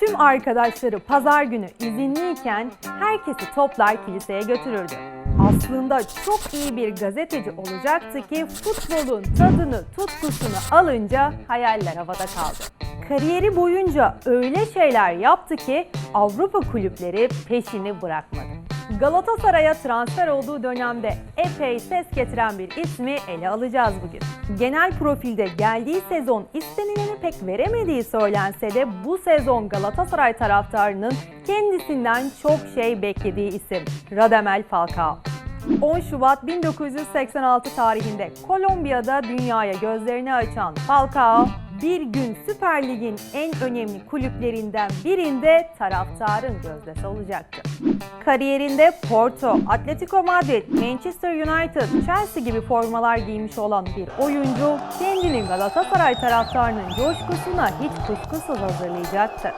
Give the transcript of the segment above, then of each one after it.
Tüm arkadaşları pazar günü izinliyken herkesi toplar kiliseye götürürdü. Aslında çok iyi bir gazeteci olacaktı ki futbolun tadını, tutkusunu alınca hayaller havada kaldı. Kariyeri boyunca öyle şeyler yaptı ki Avrupa kulüpleri peşini bırakmadı. Galatasaray'a transfer olduğu dönemde epey ses getiren bir ismi ele alacağız bugün. Genel profilde geldiği sezon istenileni pek veremediği söylense de bu sezon Galatasaray taraftarının kendisinden çok şey beklediği isim Radamel Falcao. 10 Şubat 1986 tarihinde Kolombiya'da dünyaya gözlerini açan Falcao bir gün Süper Lig'in en önemli kulüplerinden birinde taraftarın gözdesi olacaktı. Kariyerinde Porto, Atletico Madrid, Manchester United, Chelsea gibi formalar giymiş olan bir oyuncu kendini Galatasaray taraftarının coşkusuna hiç kuşkusuz hazırlayacaktı.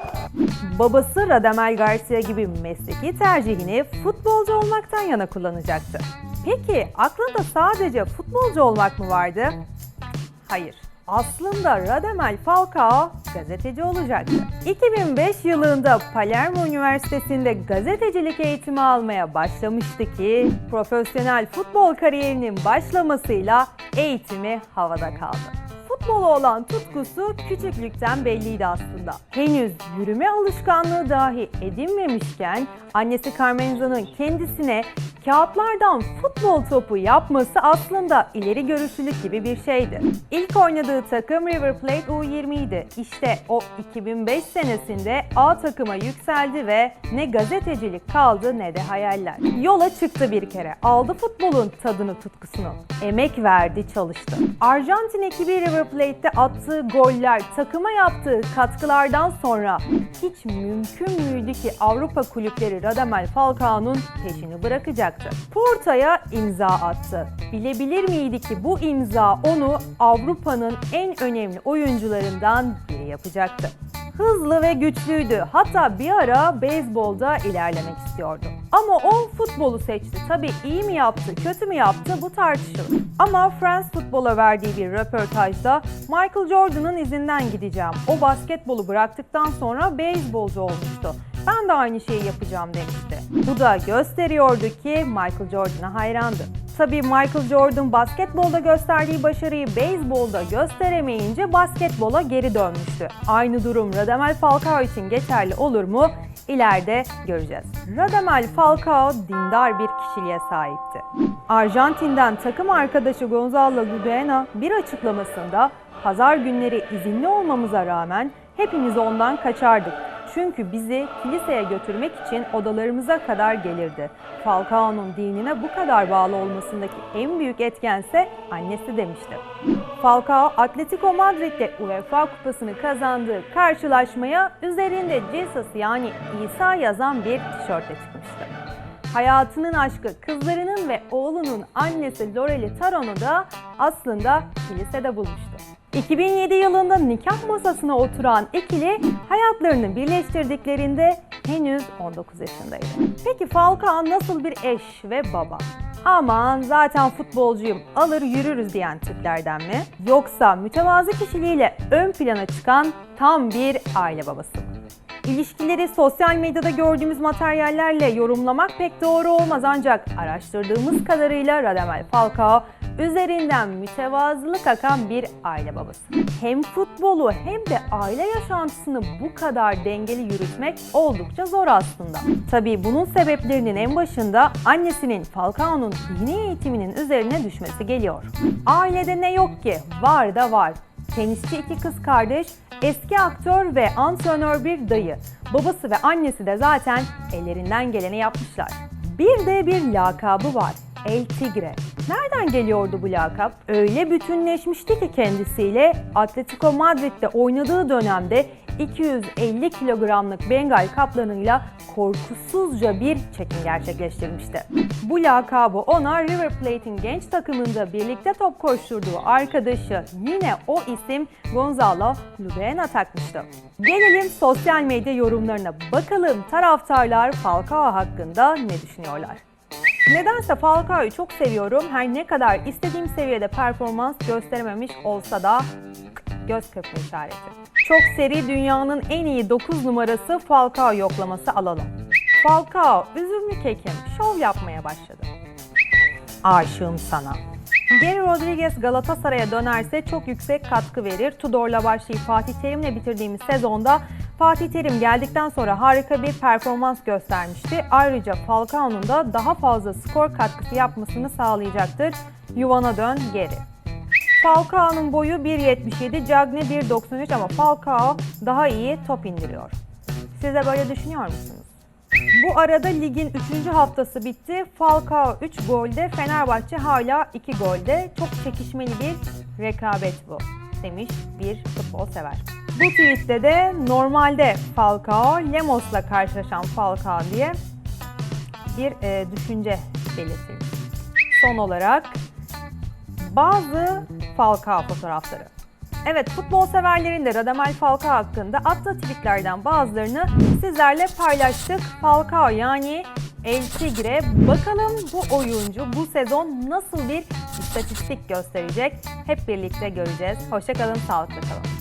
Babası Radamel Garcia gibi mesleki tercihini futbolcu olmaktan yana kullanacaktı. Peki aklında sadece futbolcu olmak mı vardı? Hayır. Aslında Radamel Falcao gazeteci olacaktı. 2005 yılında Palermo Üniversitesi'nde gazetecilik eğitimi almaya başlamıştı ki profesyonel futbol kariyerinin başlamasıyla eğitimi havada kaldı. Futbola olan tutkusu küçüklükten belliydi aslında. Henüz yürüme alışkanlığı dahi edinmemişken annesi Carmenza'nın kendisine kağıtlardan futbol topu yapması aslında ileri görüşlülük gibi bir şeydi. İlk oynadığı takım River Plate U20 idi. İşte o 2005 senesinde A takıma yükseldi ve ne gazetecilik kaldı ne de hayaller. Yola çıktı bir kere. Aldı futbolun tadını tutkusunu. Emek verdi, çalıştı. Arjantin ekibi River Plate'de attığı goller, takıma yaptığı katkılardan sonra hiç mümkün müydü ki Avrupa kulüpleri Radamel Falcao'nun peşini bırakacaktı? Porto'ya imza attı. Bilebilir miydi ki bu imza onu Avrupa'nın en önemli oyuncularından biri yapacaktı? Hızlı ve güçlüydü. Hatta bir ara beyzbolda ilerlemek istiyordu. Ama o futbolu seçti. Tabii iyi mi yaptı, kötü mü yaptı bu tartışılır. Ama France Futbol'a verdiği bir röportajda Michael Jordan'ın izinden gideceğim. O basketbolu bıraktıktan sonra beyzbolcu olmuştu. Ben de aynı şeyi yapacağım demişti. Bu da gösteriyordu ki Michael Jordan'a hayrandı. Tabii Michael Jordan basketbolda gösterdiği başarıyı beyzbolda gösteremeyince basketbola geri dönmüştü. Aynı durum Radamel Falcao için geçerli olur mu? İleride göreceğiz. Radamel Falcao dindar bir kişiliğe sahipti. Arjantin'den takım arkadaşı Gonzalo Luduena bir açıklamasında pazar günleri izinli olmamıza rağmen hepimiz ondan kaçardık. Çünkü bizi kiliseye götürmek için odalarımıza kadar gelirdi. Falcao'nun dinine bu kadar bağlı olmasındaki en büyük etkense annesi demişti. Falcao, Atletico Madrid'de UEFA kupasını kazandığı karşılaşmaya üzerinde Jesus yani İsa yazan bir tişörtle çıkmıştı. Hayatının aşkı kızlarının ve oğlunun annesi Loreli Taron'u da aslında kilisede bulmuştu. 2007 yılında nikah masasına oturan ikili hayatlarını birleştirdiklerinde henüz 19 yaşındaydı. Peki Falcao nasıl bir eş ve baba? Aman zaten futbolcuyum alır yürürüz diyen tiplerden mi? Yoksa mütevazı kişiliğiyle ön plana çıkan tam bir aile babası mı? İlişkileri sosyal medyada gördüğümüz materyallerle yorumlamak pek doğru olmaz ancak araştırdığımız kadarıyla Radamel Falcao üzerinden mütevazılık akan bir aile babası. Hem futbolu hem de aile yaşantısını bu kadar dengeli yürütmek oldukça zor aslında. Tabii bunun sebeplerinin en başında annesinin Falcao'nun dini eğitiminin üzerine düşmesi geliyor. Ailede ne yok ki? Var da var. Tenisçi iki kız kardeş, eski aktör ve antrenör bir dayı. Babası ve annesi de zaten ellerinden geleni yapmışlar. Bir de bir lakabı var. El Tigre. Nereden geliyordu bu lakap? Öyle bütünleşmişti ki kendisiyle Atletico Madrid'de oynadığı dönemde 250 kilogramlık Bengal kaplanıyla korkusuzca bir çekim gerçekleştirmişti. Bu lakabı ona River Plate'in genç takımında birlikte top koşturduğu arkadaşı yine o isim Gonzalo Luduena takmıştı. Gelelim sosyal medya yorumlarına. Bakalım taraftarlar Falcao hakkında ne düşünüyorlar? Nedense Falcao'yu çok seviyorum. Her ne kadar istediğim seviyede performans gösterememiş olsa da göz kırpma işareti. Çok seri dünyanın en iyi 9 numarası Falcao yoklaması alalım. Falcao, üzümlü kekim, şov yapmaya başladı. Aşığım sana. Geri Rodriguez Galatasaray'a dönerse çok yüksek katkı verir. Tudor'la başlayıp Fatih Terim'le bitirdiğimiz sezonda Fatih Terim geldikten sonra harika bir performans göstermişti. Ayrıca Falcao'nun da daha fazla skor katkısı yapmasını sağlayacaktır. Yuvana dön geri. Falcao'nun boyu 1.77, Cagne 1.93 ama Falcao daha iyi top indiriyor. Siz de böyle düşünüyor musunuz? Bu arada ligin 3. haftası bitti. Falcao 3 golde, Fenerbahçe hala 2 golde. Çok çekişmeli bir rekabet bu demiş bir futbol sever. Bu tweette de normalde Falcao, Lemos'la karşılaşan Falcao diye bir e, düşünce belirtilmiş. Son olarak bazı Falcao fotoğrafları. Evet futbol severlerin de Radamel Falcao hakkında attığı tweetlerden bazılarını sizlerle paylaştık. Falcao yani El Tigre bakalım bu oyuncu bu sezon nasıl bir istatistik gösterecek hep birlikte göreceğiz. Hoşçakalın, sağlıklı kalın.